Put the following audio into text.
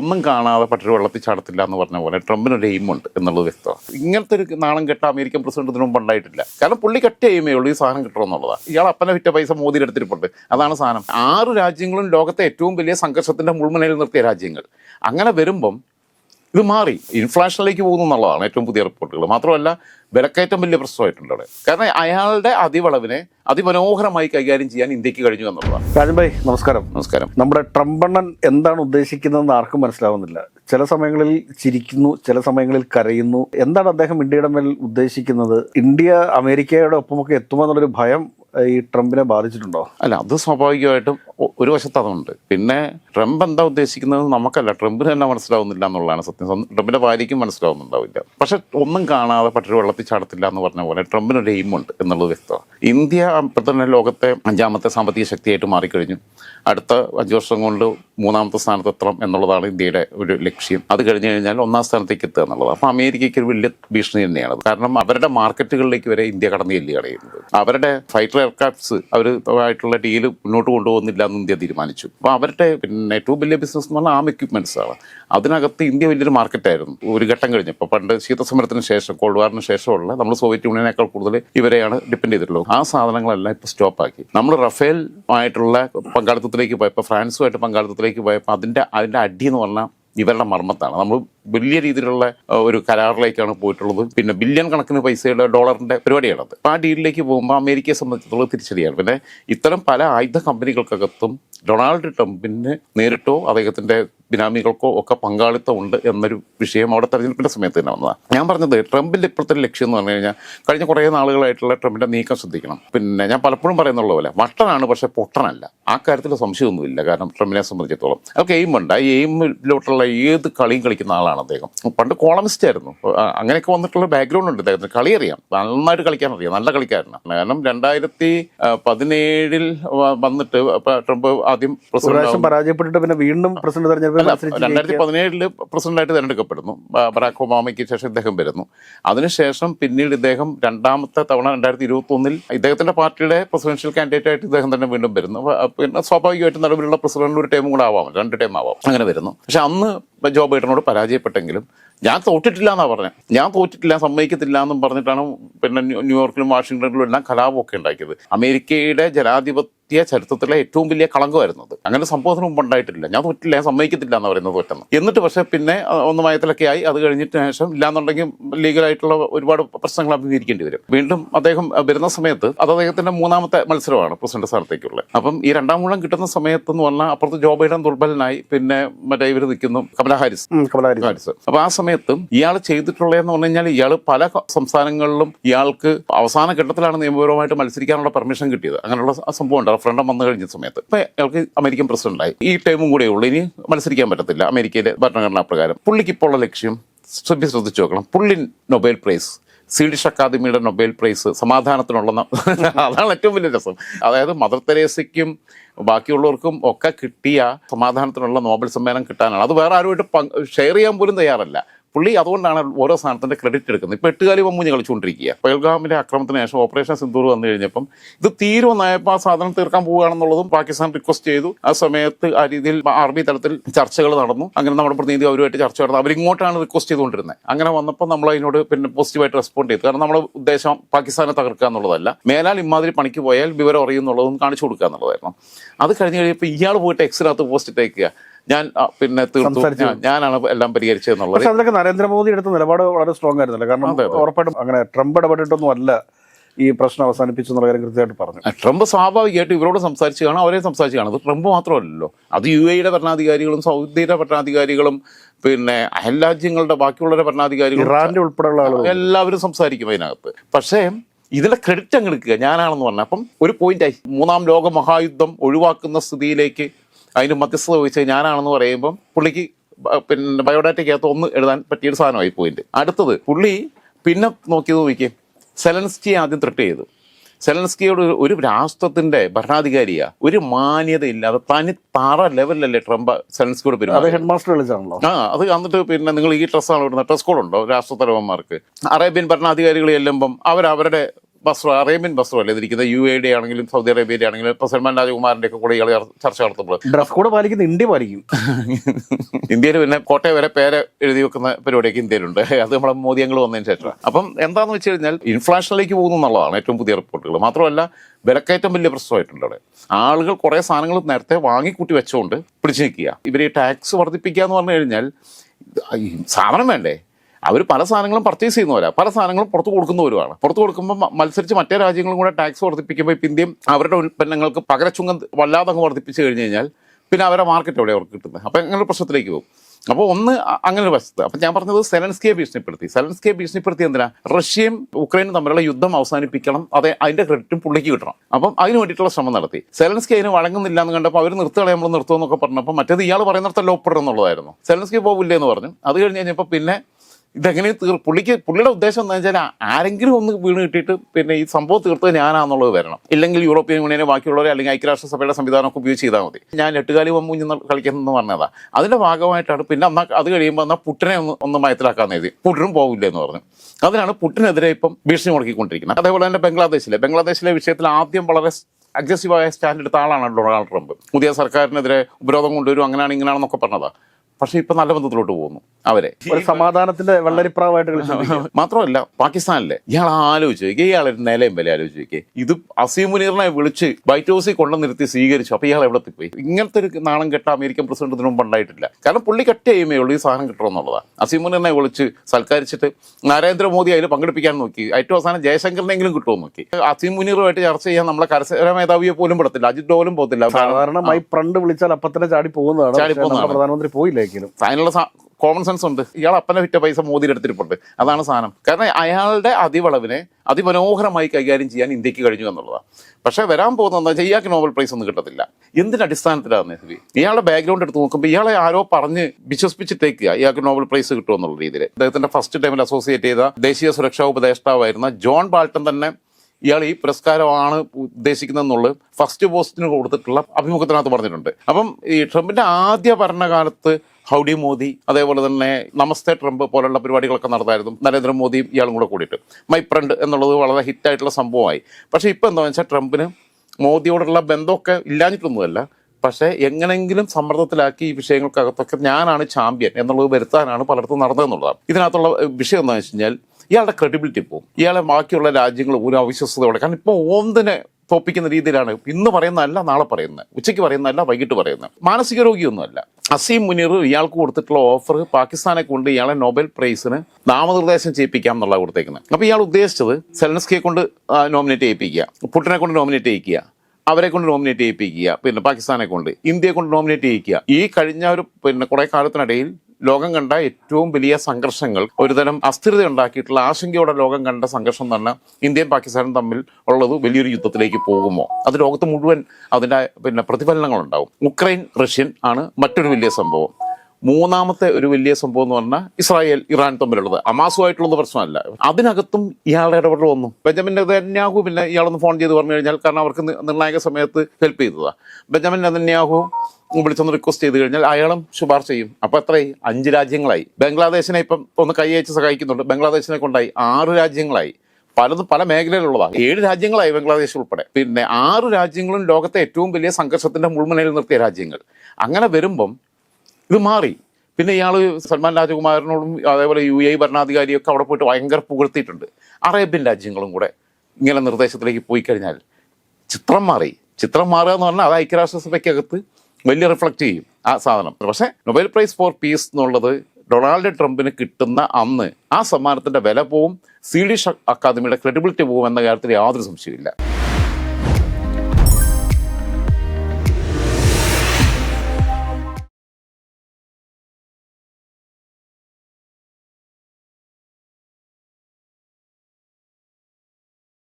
ഒന്നും കാണാതെ പക്ഷേ വെള്ളത്തിൽ ചാടത്തില്ല എന്ന് പറഞ്ഞ പോലെ ട്രംപിനൊരു എയിമുണ്ട് എന്നുള്ളത് വ്യക്തമാണ്. ഇങ്ങനത്തെ ഒരു നാണം കെട്ട അമേരിക്കൻ പ്രസിഡന്റ് ഇതിനു ഉണ്ടായിട്ടില്ല. കാരണം പുള്ളി കെട്ട എയിമേ ഉള്ളൂ ഈ സാധനം കിട്ടണമെന്നുള്ളതാണ് ഇയാൾ അപ്പനെ വിറ്റ പൈസ മോദിയുടെ എടുത്തിട്ടുണ്ട് അതാണ് സാധനം. ആറ് രാജ്യങ്ങളും ലോകത്തെ ഏറ്റവും വലിയ സംഘർഷത്തിന്റെ മുൾമുനയിൽ നിർത്തിയ രാജ്യങ്ങൾ. അങ്ങനെ വരുമ്പം ഇത് മാറി. ഇൻഫ്ലേഷനിലേക്ക് പോകുന്നു എന്നുള്ളതാണ് ഏറ്റവും പുതിയ റിപ്പോർട്ടുകൾ. മാത്രമല്ല വിലക്കയറ്റം വലിയ പ്രശ്നമായിട്ടുണ്ട് അവിടെ. കാരണം അയാളുടെ അതിവളവിനെ അതിമനോഹരമായി കൈകാര്യം ചെയ്യാൻ ഇന്ത്യയ്ക്ക് കഴിഞ്ഞു എന്നുള്ളതാണ്. രാജൻഭായ് നമസ്കാരം. നമസ്കാരം. നമ്മുടെ ട്രംപണ്ണൻ എന്താണ് ഉദ്ദേശിക്കുന്നതെന്ന് ആർക്കും മനസ്സിലാവുന്നില്ല. ചില സമയങ്ങളിൽ ചിരിക്കുന്നു ചില സമയങ്ങളിൽ കരയുന്നു. എന്താണ് അദ്ദേഹം ഇന്ത്യയുടെ മേൽ ഉദ്ദേശിക്കുന്നത്? ഇന്ത്യ അമേരിക്കയുടെ ഒപ്പമൊക്കെ എത്തുമോ എന്നുള്ളൊരു ഭയം ഈ ട്രംപിനെ ബാധിച്ചിട്ടുണ്ടോ? അല്ല അത് സ്വാഭാവികമായിട്ടും ഒരു വശത്ത് അതുണ്ട്. പിന്നെ ട്രംപ് എന്താ ഉദ്ദേശിക്കുന്നത് നമുക്കല്ല. ട്രംപിന് തന്നെ മനസ്സിലാവുന്നില്ല എന്നുള്ളതാണ് സത്യം. ട്രംപിന്റെ ഭാര്യയ്ക്കും മനസ്സിലാവുന്നുണ്ടാവില്ല. പക്ഷെ ഒന്നും കാണാതെ പട്ടൊരു വെള്ളത്തിൽ ചാടത്തില്ല എന്ന് പറഞ്ഞ പോലെ ട്രംപിനൊരു എയിമുണ്ട് എന്നുള്ളത് വ്യക്തമാണ്. ഇന്ത്യ ഇപ്പം തന്നെ ലോകത്തെ അഞ്ചാമത്തെ സാമ്പത്തിക ശക്തിയായിട്ട് മാറിക്കഴിഞ്ഞു. അടുത്ത അഞ്ച് വർഷം കൊണ്ട് മൂന്നാമത്തെ സ്ഥാനത്ത് എത്തണം എന്നുള്ളതാണ് ഇന്ത്യയുടെ ഒരു ലക്ഷ്യം. അത് കഴിഞ്ഞ് കഴിഞ്ഞാൽ ഒന്നാം സ്ഥാനത്തേക്ക് എത്തുക എന്നുള്ളത് അപ്പോൾ അമേരിക്കയ്ക്ക് ഒരു വലിയ ഭീഷണി തന്നെയാണ്. കാരണം അവരുടെ മാർക്കറ്റുകളിലേക്ക് വരെ ഇന്ത്യ കടന്നു ചെല്ലുകയാണ് അവരുടെ ഫൈറ്റർ എയർക്രാഫ്റ്റ്സ് അവർ ആയിട്ടുള്ള ഡീൽ മുന്നോട്ട് കൊണ്ടുപോകുന്നില്ല എന്ന് ഇന്ത്യ തീരുമാനിച്ചു. അപ്പോൾ അവരുടെ പിന്നെ ഏറ്റവും വലിയ ബിസിനസ് എന്ന് പറഞ്ഞാൽ ആം ആണ്. അതിനകത്ത് ഇന്ത്യ വലിയൊരു മാർക്കറ്റായിരുന്നു ഒരു ഘട്ടം കഴിഞ്ഞപ്പോൾ പണ്ട് ശീതസമരത്തിന് ശേഷം കോൾഡ് വാറിന് ശേഷമുള്ള നമ്മൾ സോവിയറ്റ് യൂണിയനേക്കാൾ കൂടുതൽ ഇവരെയാണ് ഡിപ്പെൻഡ് ചെയ്തിട്ടുള്ളത്. ആ സാധനങ്ങളെല്ലാം ഇപ്പോൾ സ്റ്റോപ്പാക്കി. നമ്മൾ റഫേൽ ആയിട്ടുള്ള പങ്കാളിത്തത്തിലേക്ക് പോയപ്പോൾ ഫ്രാൻസുമായിട്ട് പങ്കാളിത്തത്തിലേക്ക് പോയപ്പോൾ അതിന്റെ അതിന്റെ അടി എന്ന് പറഞ്ഞാൽ ഇവരുടെ മർമ്മത്താണ്. നമ്മൾ വലിയ രീതിയിലുള്ള ഒരു കരാറിലേക്കാണ് പോയിട്ടുള്ളത്. പിന്നെ ബില്യൺ കണക്കിന് പൈസയുടെ ഡോളറിന്റെ പരിപാടിയാണത് ആ ഡീലിലേക്ക് പോകുമ്പോൾ അമേരിക്കയെ സംബന്ധിച്ചിടത്തോളം തിരിച്ചടിയാണ്. പിന്നെ ഇത്തരം പല ആയുധ കമ്പനികൾക്കകത്തും ഡൊണാൾഡ് ട്രംപിന് നേരിട്ടോ അദ്ദേഹത്തിന്റെ ബിനാമികൾക്കോ ഒക്കെ പങ്കാളിത്തം ഉണ്ട് എന്നൊരു വിഷയം അവിടെ തെരഞ്ഞെടുപ്പിന്റെ സമയത്ത് തന്നെ വന്നതാണ് ഞാൻ പറഞ്ഞത് ട്രംപിന്റെ ഇപ്പോഴത്തെ ലക്ഷ്യം എന്ന് പറഞ്ഞു കഴിഞ്ഞാൽ കഴിഞ്ഞ കുറേ നാളുകളായിട്ടുള്ള ട്രംപിന്റെ നീക്കം ശ്രദ്ധിക്കണം. പിന്നെ ഞാൻ പലപ്പോഴും പറയുന്നുള്ള പോലെ വട്ടനാണ് പക്ഷെ പൊട്ടനല്ല. ആ കാര്യത്തിൽ സംശയമൊന്നുമില്ല. കാരണം ട്രംപിനെ സംബന്ധിച്ചിടത്തോളം. അതൊക്കെ എയിമുണ്ട് ആ എയിമിലോട്ടുള്ള ഏത് കളിയും കളിക്കുന്ന ആളാണ്. അദ്ദേഹം. പണ്ട് കോളമിസ്റ്റ് ആയിരുന്നു. അങ്ങനെയൊക്കെ വന്നിട്ടുള്ള ബാക്ക്ഗ്രൗണ്ട് ഉണ്ട് അദ്ദേഹത്തിന്. കളി അറിയാം. നന്നായിട്ട് കളിക്കാൻ അറിയാം. നല്ല കളിക്കാരനാണ്. കാരണം രണ്ടായിരത്തി പതിനേഴിൽ വന്നിട്ട് ട്രംപ് ആദ്യം പ്രസിഡന്റ് പരാജയപ്പെട്ടിട്ട് പിന്നെ വീണ്ടും പ്രസിഡന്റ് രണ്ടായിരത്തി പതിനേഴിൽ പ്രസിഡന്റായിട്ട് തിരഞ്ഞെടുക്കപ്പെടുന്നു. ബറാക് ഒബാമയ്ക്ക് ശേഷം ഇദ്ദേഹം വരുന്നു. അതിനുശേഷം പിന്നീട് ഇദ്ദേഹം രണ്ടാമത്തെ തവണ രണ്ടായിരത്തി ഇരുപത്തി ഒന്നിൽ ഇദ്ദേഹത്തിന്റെ പാർട്ടിയുടെ പ്രസിഡൻഷ്യൽ കാൻഡിഡേറ്റ് ആയിട്ട് ഇദ്ദേഹം തന്നെ വീണ്ടും വരുന്നു. പിന്നെ സ്വാഭാവികമായിട്ടും നിലവിലുള്ള പ്രസിഡന്റ് ഒരു ടൈമും കൂടെ ആവാം. രണ്ട് ടൈം ആവാം. അങ്ങനെ വരുന്നു. പക്ഷെ അന്ന് ജോ ബൈഡനോട് പരാജയപ്പെട്ടെങ്കിലും ഞാൻ തോറ്റിട്ടില്ല എന്നാണ് പറഞ്ഞത് ഞാൻ തോറ്റിട്ടില്ല സമ്മതിക്കത്തില്ല എന്നും പറഞ്ഞിട്ടാണ് പിന്നെ ന്യൂയോർക്കിലും വാഷിംഗ്ടണിലും എല്ലാം കലാപമൊക്കെ ഉണ്ടാക്കിയത്. അമേരിക്കയുടെ ജനാധിപത്യ ചരിത്രത്തിലെ ഏറ്റവും വലിയ കളങ്കമായിരുന്നത്. അങ്ങനെ സംഭവത്തിന് മുമ്പ് ഉണ്ടായിട്ടില്ല ഞാൻ തോറ്റില്ല ഞാൻ സമ്മതിക്കത്തില്ല എന്ന് പറയുന്നത് തോറ്റെന്ന്. എന്നിട്ട് പക്ഷേ പിന്നെ ഒന്ന് മയത്തിലൊക്കെ ആയി. അത് കഴിഞ്ഞിട്ട് ശേഷം ഇല്ലാന്നുണ്ടെങ്കിൽ ലീഗലായിട്ടുള്ള ഒരുപാട് പ്രശ്നങ്ങൾ അഭിമുഖീകരിക്കേണ്ടി വരും. വീണ്ടും അദ്ദേഹം വരുന്ന സമയത്ത് അത് അദ്ദേഹത്തിന്റെ മൂന്നാമത്തെ മത്സരമാണ് പ്രസിഡന്റ് സ്ഥാനത്തേക്കുള്ളത് അപ്പം ഈ രണ്ടാം മൂളം കിട്ടുന്ന സമയത്ത് എന്ന് പറഞ്ഞാൽ അപ്പുറത്ത് ജോ ബൈഡൻ ദുർബലനായി പിന്നെ മറ്റേ ഇവർ നിൽക്കുന്നു കമല ഹാരിസ്. കമല ഹാരിസ്. അപ്പൊ ആ സമയത്തും ഇയാൾ ചെയ്തിട്ടുള്ളതെന്ന് പറഞ്ഞു കഴിഞ്ഞാൽ ഇയാൾ പല സംസ്ഥാനങ്ങളിലും ഇയാൾക്ക് അവസാന ഘട്ടത്തിലാണ് നിയമപരമായിട്ട് മത്സരിക്കാനുള്ള പെർമിഷൻ കിട്ടിയത്. അങ്ങനെയുള്ള സംഭവം ഉണ്ട്. റഫറൻഡം വന്നു കഴിഞ്ഞ സമയത്ത്. ഇപ്പൊ അയാൾക്ക് അമേരിക്കൻ പ്രസിഡന്റായി. ഈ ടൈമും കൂടെ ഉള്ളൂ. ഇനി മത്സരിക്കാൻ പറ്റത്തില്ല. അമേരിക്കയിലെ ഭരണഘടനാ പ്രകാരം. പുള്ളിക്ക് ഇപ്പോൾ ഉള്ള ലക്ഷ്യം ശ്രദ്ധി ശ്രദ്ധിച്ചു നോക്കണം പുള്ളി നൊബേൽ പ്രൈസ് സ്വീഡിഷ് അക്കാദമിയുടെ നൊബേൽ പ്രൈസ് സമാധാനത്തിനുള്ള അതാണ് ഏറ്റവും വലിയ രസം. അതായത് മദർ തെരേസയ്ക്കും ബാക്കിയുള്ളവർക്കും ഒക്കെ കിട്ടിയ സമാധാനത്തിനുള്ള നോബൽ സമ്മേളനം കിട്ടാനാണ്. അത് വേറെ ആരുമായിട്ട് ഷെയർ ചെയ്യാൻ പോലും തയ്യാറല്ല. പുള്ളി അതുകൊണ്ടാണ് ഓരോ സ്ഥാനത്തിന്റെ ക്രെഡിറ്റ് എടുക്കുന്നത്. ഇപ്പൊ എട്ടുകാലി മമ്മൂഞ്ഞ് കളിച്ചുകൊണ്ടിരിക്കുക പെൽഗാമിന്റെ ആക്രമണത്തിന് ശേഷം ഓപ്പറേഷൻ സിന്ധൂർ വന്നു കഴിഞ്ഞപ്പം ഇത് തീരുമെന്നായപ്പോൾ ആ സാധനം തീർക്കാൻ പോവുകയാണെന്നുള്ളതും പാകിസ്ഥാൻ റിക്വസ്റ്റ് ചെയ്തു. ആ സമയത്ത് ആ രീതിയിൽ ആർമി തലത്തിൽ ചർച്ചകൾ നടന്നു. അങ്ങനെ നമ്മുടെ പ്രതിനിധി അവരുമായിട്ട് ചർച്ച നടന്നു. അവരിങ്ങോട്ടാണ് റിക്വസ്റ്റ് ചെയ്തുകൊണ്ടിരുന്നത്. അങ്ങനെ വന്നപ്പോൾ നമ്മൾ അതിനോട് പിന്നെ പോസിറ്റീവായിട്ട് റെസ്പോണ്ട് ചെയ്തു. കാരണം നമ്മുടെ ഉദ്ദേശം പാകിസ്ഥാനെ തകർക്കുക എന്നുള്ളതല്ല. മേലാൽ ഇമാതിരി പണിക്ക് പോയാൽ വിവരം അറിയുന്നുള്ളതും കാണിച്ചു കൊടുക്കുക എന്നുള്ളതായിരുന്നു. അത് കഴിഞ്ഞ് കഴിഞ്ഞപ്പോൾ ഇയാൾ പോയിട്ട് എക്സിനകത്ത് പോസ്റ്റ് ഇട്ടേക്കുക. ഞാൻ പിന്നെ തീർത്തു. ഞാനാണ് എല്ലാം പരിഹരിച്ചതെന്നുള്ളത്. പക്ഷെ അതിലൊക്കെ നരേന്ദ്രമോദി എടുത്ത നിലപാട് വളരെ സ്ട്രോങ് ആയിരുന്നല്ലോ കാരണം. ഉറപ്പായിട്ടും അങ്ങനെ ട്രംപ് ഇടപെട്ടിട്ടൊന്നും അല്ല ഈ പ്രശ്നം അവസാനിപ്പിച്ചു എന്നുള്ള കാര്യം കൃത്യമായിട്ട് പറഞ്ഞു. ട്രംപ് സ്വാഭാവികമായിട്ട് ഇവരോട് സംസാരിച്ച് കാണാം അവരെ സംസാരിച്ച് കാണാം. അത് ട്രംപ് മാത്രമല്ലല്ലോ. അത് യു എയുടെ ഭരണാധികാരികളും സൗദിയുടെ ഭരണാധികാരികളും പിന്നെ അയൽ രാജ്യങ്ങളുടെ ബാക്കിയുള്ളവരുടെ ഭരണാധികാരികളും ഇറാന്റെ ഉൾപ്പെടെയുള്ള ആളുകൾ. എല്ലാവരും സംസാരിക്കും അതിനകത്ത്. പക്ഷേ ഇതിന്റെ ക്രെഡിറ്റ് അങ്ങ് എടുക്കുക. ഞാനാണെന്ന് പറഞ്ഞ അപ്പം ഒരു പോയിന്റായി മൂന്നാം ലോക മഹായുദ്ധം ഒഴിവാക്കുന്ന സ്ഥിതിയിലേക്ക് അതിന് മധ്യസ്ഥത വഹിച്ചത് ഞാനാണെന്ന് പറയുമ്പം പുള്ളിക്ക് പിന്നെ ബയോഡാറ്റയ്ക്കകത്ത് ഒന്ന് എഴുതാൻ പറ്റിയൊരു സാധനമായി പോയിന്റ്. അടുത്തത് പുള്ളി പിന്നെ നോക്കിയത് നോക്കി സെലൻസ്കിയെ ആദ്യം ത്രിട്ട് ചെയ്തു. സെലൻസ്കിയോട് ഒരു- രാഷ്ട്രത്തിന്റെ ഭരണാധികാരിയാ ഒരു മാന്യത ഇല്ലാതെ തനി താറ ലെവലിലല്ലേ ട്രംപ് സെലൻസ്കിയോട് ഹെഡ് മാസ്റ്റർ വിളിച്ചാണല്ലോ ആ അത് എന്നിട്ട് പിന്നെ നിങ്ങൾ ഈ ഡ്രസ്സാണ് ഇടുന്ന ഡ്രസ് കോഡ് ഉണ്ടോ രാഷ്ട്രത്തലവന്മാർക്ക് അറേബ്യൻ ഭരണാധികാരികൾ ചെല്ലുമ്പം വസ്ത്രം അറേബ്യൻ അല്ലേ ഇതിരിക്കുന്നത്? യു എയുടെ ആണെങ്കിലും സൗദി അറേബ്യയുടെ ആണെങ്കിലും ഇപ്പൊ സൽമാൻ രാജകുമാറിന്റെ ഒക്കെ കൂടെ ഇയാൾ ചർച്ച നടത്തുമ്പോൾ. ഡ്രസ് കോഡ് പാലിക്കുന്ന ഇന്ത്യ പാലിക്കും. ഇന്ത്യയിൽ പിന്നെ കോട്ടയം വരെ പേര് എഴുതി വെക്കുന്ന പരിപാടിയൊക്കെ ഇന്ത്യയിലുണ്ട്. അത് നമ്മളെ മോദി അങ്ങൾ വന്നതിന് ശേഷം. അപ്പം എന്താണെന്ന് വെച്ച് കഴിഞ്ഞാൽ ഇൻഫ്ലേഷനിലേക്ക് പോകുന്നു എന്നുള്ളതാണ് ഏറ്റവും പുതിയ റിപ്പോർട്ടുകൾ. മാത്രമല്ല വിലക്കയറ്റം വലിയ പ്രശ്നമായിട്ടുണ്ട് അവിടെ. ആളുകൾ കുറേ സാധനങ്ങൾ നേരത്തെ വാങ്ങിക്കൂട്ടി വെച്ചുകൊണ്ട് പിടിച്ചു നിൽക്കുക. ഇവർ ടാക്സ് വർദ്ധിപ്പിക്കുക എന്ന് പറഞ്ഞു കഴിഞ്ഞാൽ സാധനം വേണ്ടേ? അവർ പല സാധനങ്ങളും പർച്ചേസ് ചെയ്യുന്നവരാ. പല സാധനങ്ങളും പുറത്ത് കൊടുക്കുന്നവരുമാണ്. പുറത്ത് കൊടുക്കുമ്പോൾ മത്സരിച്ച് മറ്റേ രാജ്യങ്ങളും കൂടെ ടാക്സ് വർദ്ധിപ്പിക്കുമ്പോൾ ഇപ്പം ഇന്ത്യയും അവരുടെ ഉൽപ്പന്നങ്ങൾക്ക് പകരച്ചുങ്കം വല്ലാതെ അങ്ങ് വർദ്ധിപ്പിച്ച് കഴിഞ്ഞ് കഴിഞ്ഞാൽ പിന്നെ അവരുടെ മാർക്കറ്റ് എവിടെ അവർക്ക് കിട്ടുന്നത് അപ്പോൾ അങ്ങനെ പ്രശ്നത്തിലേക്ക് പോകും. അപ്പോൾ ഒന്ന് അങ്ങനെ ഒരു വശത്ത്. അപ്പം ഞാൻ പറഞ്ഞത് സെലൻസ്കിയെ ഭീഷണിപ്പെടുത്തി. സെലൻസ്കിയെ ഭീഷണിപ്പെടുത്തി എന്തിനാ? റഷ്യയും ഉക്രൈനും തമ്മിലുള്ള യുദ്ധം അവസാനിപ്പിക്കണം. അതെ അതിന്റെ ക്രെഡിറ്റും പുള്ളിക്ക് കിട്ടണം. അപ്പം അതിന് വേണ്ടിയിട്ടുള്ള ശ്രമം നടത്തി. സെലൻസ്കി അതിന് വഴങ്ങുന്നില്ല എന്ന് കണ്ടപ്പോൾ അവർ നിർത്തുകളെ നമ്മൾ നിർത്തുമെന്നൊക്കെ പറഞ്ഞപ്പോൾ മറ്റേത് ഇയാൾ പറയുന്നിടത്തല്ല ഒപ്പിടും എന്നുള്ളതായിരുന്നു. സെലൻസ്കി പോകില്ലേ എന്ന് പറഞ്ഞു. അത് കഴിഞ്ഞ് കഴിഞ്ഞപ്പോൾ പിന്നെ ഇതെങ്ങനെ തീർ പുള്ളിക്ക് പുള്ളിയുടെ ഉദ്ദേശം എന്താ വെച്ചാൽ ആരെങ്കിലും ഒന്ന് വീണ് കിട്ടിയിട്ട് പിന്നെ ഈ സംഭവം തീർത്തത് ഞാനാന്നുള്ളത് വരണം. ഇല്ലെങ്കിൽ യൂറോപ്യൻ യൂണിയനെ ബാക്കിയുള്ളവരെ അല്ലെങ്കിൽ ഐക്യരാഷ്ട്ര ഐക്യരാഷ്ട്രസഭയുടെ സംവിധാനമൊക്കെ ഉപയോഗിച്ച് ചെയ്താൽ മതി. ഞാൻ എട്ടുകാലി വമ്മൂഞ്ഞ് കളിക്കുന്നതെന്ന് പറഞ്ഞതാ. അതിന്റെ ഭാഗമായിട്ടാണ് പിന്നെ എന്നാൽ അത് കഴിയുമ്പോൾ എന്നാൽ പുട്ടിനെ ഒന്ന് ഒന്ന് മയത്തിലാക്കാന്ന് എഴുതി. പുട്ടിനും പോകില്ല എന്ന് പറഞ്ഞു. അതിനാണ് പുട്ടിനെതിരെ ഇപ്പം ഭീഷണി മുടക്കിക്കൊണ്ടിരിക്കുന്നത്. അതേപോലെ തന്നെ ബംഗ്ലാദേശിലെ. ബംഗ്ലാദേശിലെ വിഷയത്തിൽ ആദ്യം വളരെ അഗ്രസീവായ സ്റ്റാൻഡ് എടുത്ത ആളാണ് ഡൊണാൾഡ് ട്രംപ്. പുതിയ സർക്കാരിനെതിരെ ഉപരോധം കൊണ്ടുവരും അങ്ങനെയാണ് ഇങ്ങനെയാണെന്നൊക്കെ പറഞ്ഞതാ. പക്ഷേ ഇപ്പൊ നല്ല ബന്ധത്തിലോട്ട് പോകുന്നു അവരെ. ഒരു സമാധാനത്തിന്റെ വെള്ളരിപ്രാവായിട്ട് കളിച്ചു മാത്രമല്ല പാകിസ്ഥാനിലെ ഇയാൾ ആലോചിച്ച് നോക്കിയേ ഇയാൾ ഒരു നിലയും വില ആലോചിച്ച് നോക്കിയേ ഇത് അസീം മുനീറിനെ വിളിച്ച് വൈറ്റ് ഹൗസിൽ കൊണ്ടു നിർത്തി സ്വീകരിച്ചു. അപ്പൊ ഇയാൾ എവിടെ പോയി? ഇങ്ങനത്തെ ഒരു നാണം കെട്ട അമേരിക്കൻ പ്രസിഡന്റ് ഇതിനു മുമ്പ് ഉണ്ടായിട്ടില്ല. കാരണം പുള്ളി കട്ട് ചെയ്യുമേ ഉള്ളൂ ഈ സാധനം കിട്ടണമെന്നുള്ളതാണ് അസീം മുനീറിനെ വിളിച്ച് സൽക്കരിച്ചിട്ട് നരേന്ദ്രമോദി അതിൽ പങ്കെടുപ്പിക്കാൻ നോക്കി. ഏറ്റവും അവസാനം ജയശങ്കറിനെങ്കിലും കിട്ടുമോ നോക്കി. അസീം മുനീറുമായിട്ട് ചർച്ച ചെയ്യാൻ നമ്മളെ കരസേന മേധാവിയെ പോലും പെടത്തില്ല അജിത് ഡോലും പോകത്തില്ല. സാധാരണ മൈ ഫ്രണ്ട് വിളിച്ചാൽ അപ്പത്തന്നെ ചാടി പോകുന്നതാണ്. പ്രധാനമന്ത്രി പക്ഷേ പോകുന്നതാണ്. അതിനുള്ള കോമൺ സെൻസ് ഉണ്ട്. ഇയാൾ അപ്പനെ വിറ്റ പൈസ മോദിയുടെ എടുത്തിട്ടുണ്ട് അതാണ് സാധനം. കാരണം അയാളുടെ അതിവളവിനെ അതിമനോഹരമായി കൈകാര്യം ചെയ്യാൻ ഇന്ത്യയ്ക്ക് കഴിഞ്ഞു എന്നുള്ളതാണ് പക്ഷേ വരാൻ പോകുന്ന എന്താ വെച്ചാൽ ഇയാൾക്ക് നോബൽ പ്രൈസ് ഒന്നും കിട്ടത്തില്ല. എന്തിന്റെ അടിസ്ഥാനത്തിലാണ് നെഹ്വി? ഇയാളുടെ ബാക്ക്ഗ്രൗണ്ട് എടുത്ത് നോക്കുമ്പോൾ ഇയാളെ ആരോ പറഞ്ഞ് വിശ്വസിപ്പിച്ചിട്ടേക്കുക ഇയാൾക്ക് നോബൽ പ്രൈസ് കിട്ടുമെന്നുള്ള രീതിയിൽ അദ്ദേഹത്തിന്റെ ഫസ്റ്റ് ടൈമിൽ അസോസിയേറ്റ് ചെയ്ത ദേശീയ സുരക്ഷാ ഉപദേഷ്ടാവായിരുന്ന ജോൺ ബാൾട്ടൺ തന്നെ ഇയാൾ ഈ പുരസ്കാരമാണ് ഉദ്ദേശിക്കുന്നതെന്നുള്ളത് ഫസ്റ്റ് പോസ്റ്റിന് കൊടുത്തിട്ടുള്ള അഭിമുഖത്തിനകത്ത് പറഞ്ഞിട്ടുണ്ട്. അപ്പം ഈ ട്രംപിന്റെ ആദ്യ ഭരണകാലത്ത് ഹൗഡി മോദി അതേപോലെ തന്നെ നമസ്തേ ട്രംപ് പോലുള്ള പരിപാടികളൊക്കെ നടത്തായിരുന്നു. നരേന്ദ്രമോദിയും ഇയാളും കൂടെ കൂടിയിട്ട്. മൈ ഫ്രണ്ട് എന്നുള്ളത് വളരെ ഹിറ്റായിട്ടുള്ള സംഭവമായി. പക്ഷേ ഇപ്പോൾ എന്താണെന്ന് വെച്ചാൽ ട്രംപിന് മോദിയോടുള്ള ബന്ധമൊക്കെ ഇല്ലാഞ്ഞിട്ടൊന്നുമല്ല. പക്ഷേ എങ്ങനെങ്കിലും സമ്മർദ്ദത്തിലാക്കി ഈ വിഷയങ്ങൾക്കകത്തൊക്കെ ഞാനാണ് ചാമ്പ്യൻ എന്നുള്ളത് വരുത്താനാണ് പലയിടത്തും നടന്നതെന്നുള്ളതാണ്. ഇതിനകത്തുള്ള വിഷയം എന്താണെന്ന് വെച്ച് കഴിഞ്ഞാൽ ഇയാളുടെ ക്രെഡിബിലിറ്റി പോകും ഇയാളെ ബാക്കിയുള്ള രാജ്യങ്ങൾ ഒരു അവിശ്വസതയോടെ കാരണം ഇപ്പോൾ ഓന്തിനെ തോപ്പിക്കുന്ന രീതിയിലാണ്. ഇന്ന് പറയുന്നതല്ല നാളെ പറയുന്നത്. ഉച്ചയ്ക്ക് പറയുന്നതല്ല വൈകിട്ട് പറയുന്നത്. മാനസിക രോഗിയൊന്നുമല്ല. അസീം മുനീർ ഇയാൾക്ക് കൊടുത്തിട്ടുള്ള ഓഫർ പാകിസ്ഥാനെ കൊണ്ട് ഇയാളെ നോബൽ പ്രൈസിന് നാമനിർദ്ദേശം ചെയ്യിപ്പിക്കാം എന്നുള്ള കൊടുത്തേക്കുന്നത്. അപ്പോൾ ഇയാൾ ഉദ്ദേശിച്ചത് സെലൻസ്കിയെ കൊണ്ട് നോമിനേറ്റ് ചെയ്യിപ്പിക്കുക. പുട്ടിനെ കൊണ്ട് നോമിനേറ്റ് ചെയ്യിക്കുക. അവരെ കൊണ്ട് നോമിനേറ്റ് ചെയ്യിപ്പിക്കുക. പിന്നെ പാകിസ്ഥാനെ കൊണ്ട് ഇന്ത്യയെ കൊണ്ട് നോമിനേറ്റ് ചെയ്യിക്കുക. ഈ കഴിഞ്ഞ ഒരു പിന്നെ കുറേ കാലത്തിനിടയിൽ ലോകം കണ്ട ഏറ്റവും വലിയ സംഘർഷങ്ങൾ ഒരുതരം അസ്ഥിരത ഉണ്ടാക്കിയിട്ടുള്ള ആശങ്കയോടെ ലോകം കണ്ട സംഘർഷം തന്നെ ഇന്ത്യയും പാകിസ്ഥാനും തമ്മിൽ ഉള്ളത് വലിയൊരു യുദ്ധത്തിലേക്ക് പോകുമോ? അത് ലോകത്ത് മുഴുവൻ അതിന്റെ പിന്നെ പ്രതിഫലനങ്ങൾ ഉണ്ടാവും ഉക്രൈൻ റഷ്യൻ ആണ് മറ്റൊരു വലിയ സംഭവം. മൂന്നാമത്തെ ഒരു വലിയ സംഭവം എന്ന് പറഞ്ഞാൽ ഇസ്രായേൽ ഇറാൻ തമ്മിലുള്ളത്. അമാസുമായിട്ടുള്ളത് പ്രശ്നമല്ല. അതിനകത്തും ഇയാളുടെ ഇടപെടൽ വന്നു. ബെഞ്ചമിൻ നെതന്യാഹു പിന്നെ ഇയാളൊന്ന് ഫോൺ ചെയ്ത് പറഞ്ഞു കഴിഞ്ഞാൽ കാരണം അവർക്ക് നിർണായക സമയത്ത് ഹെൽപ്പ് ചെയ്തതാണ് ബെഞ്ചമിൻ നെതന്യാഹു വിളിച്ചൊന്ന് റിക്വസ്റ്റ് ചെയ്ത് കഴിഞ്ഞാൽ അയാളും ശുപാർശ ചെയ്യും. അപ്പൊ എത്രയായി അഞ്ച് രാജ്യങ്ങളായി. ബംഗ്ലാദേശിനെ ഇപ്പം ഒന്ന് കൈയച്ച് സഹായിക്കുന്നുണ്ട്. ബംഗ്ലാദേശിനെ കൊണ്ടായി ആറ് രാജ്യങ്ങളായി. പലതും പല മേഖലയിലുള്ളതാണ് ഏഴ് രാജ്യങ്ങളായി ബംഗ്ലാദേശ് ഉൾപ്പെടെ. പിന്നെ ആറ് രാജ്യങ്ങളും ലോകത്തെ ഏറ്റവും വലിയ സംഘർഷത്തിന്റെ മുൾമുനയിൽ നിർത്തിയ രാജ്യങ്ങൾ. അങ്ങനെ വരുമ്പം ഇത് മാറി. പിന്നെ ഇയാൾ സൽമാൻ രാജകുമാരനോടും അതേപോലെ യു എ ഭരണാധികാരിയൊക്കെ അവിടെ പോയിട്ട് ഭയങ്കര പുകഴ്ത്തിയിട്ടുണ്ട്. അറേബ്യൻ രാജ്യങ്ങളും കൂടെ ഇങ്ങനെ നിർദ്ദേശത്തിലേക്ക് പോയി കഴിഞ്ഞാൽ ചിത്രം മാറി. ചിത്രം മാറുക എന്ന് പറഞ്ഞാൽ അത് ഐക്യരാഷ്ട്രസഭയ്ക്കകത്ത് വലിയ റിഫ്ലക്റ്റ് ചെയ്യും ആ സാധനം. പക്ഷേ നൊബേൽ പ്രൈസ് ഫോർ പീസ് എന്നുള്ളത് ഡൊണാൾഡ് ട്രംപിന് കിട്ടുന്ന അന്ന് ആ സമ്മാനത്തിന്റെ വില പോവും സ്വീഡിഷ് അക്കാദമിയുടെ ക്രെഡിബിലിറ്റി പോവും എന്ന കാര്യത്തിൽ യാതൊരു സംശയമില്ല